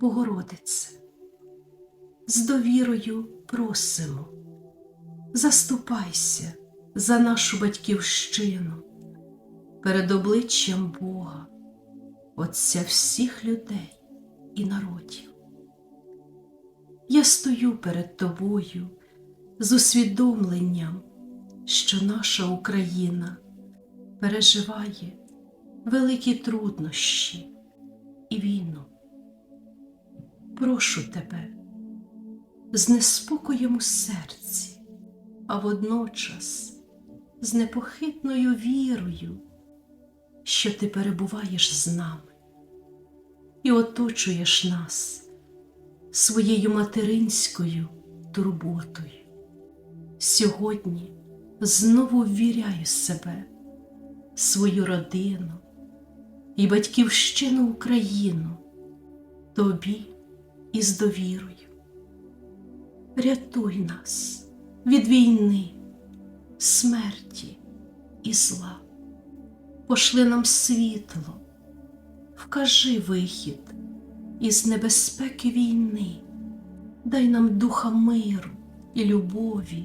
Богородице, з довірою просимо, заступайся за нашу батьківщину перед обличчям Бога, Отця всіх людей і народів. Я стою перед тобою з усвідомленням, що наша Україна переживає великі труднощі і війну. Прошу тебе з неспокоєм у серці, а водночас з непохитною вірою, що ти перебуваєш з нами і оточуєш нас своєю материнською турботою. Сьогодні знову ввіряю себе, свою родину і батьківщину Україну тобі із довірою. Рятуй нас від війни, смерті і зла. Пошли нам світло, вкажи вихід із небезпеки війни, дай нам духа миру і любові,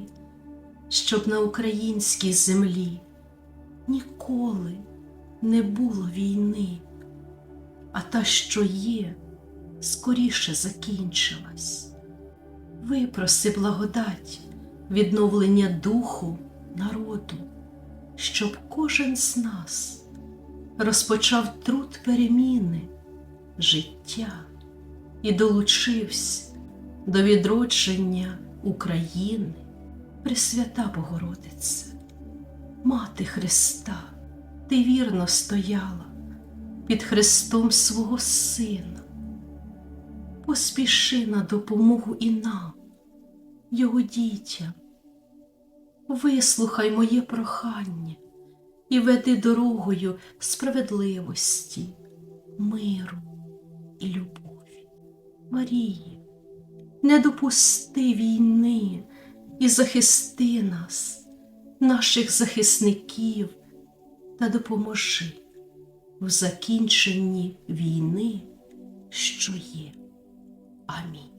щоб на українській землі ніколи не було війни, а та, що є, скоріше закінчилась. Випроси благодать, відновлення духу народу, щоб кожен з нас розпочав труд переміни, життя і долучився до відродження України, Пресвята Богородице, Мати Христа, ти вірно стояла під Христом свого Сина. Поспіши на допомогу і нам, Його дітям. Вислухай моє прохання і веди дорогою справедливості, миру і любові. Марії, не допусти війни і захисти нас, наших захисників, та допоможи в закінченні війни, що є. Амінь.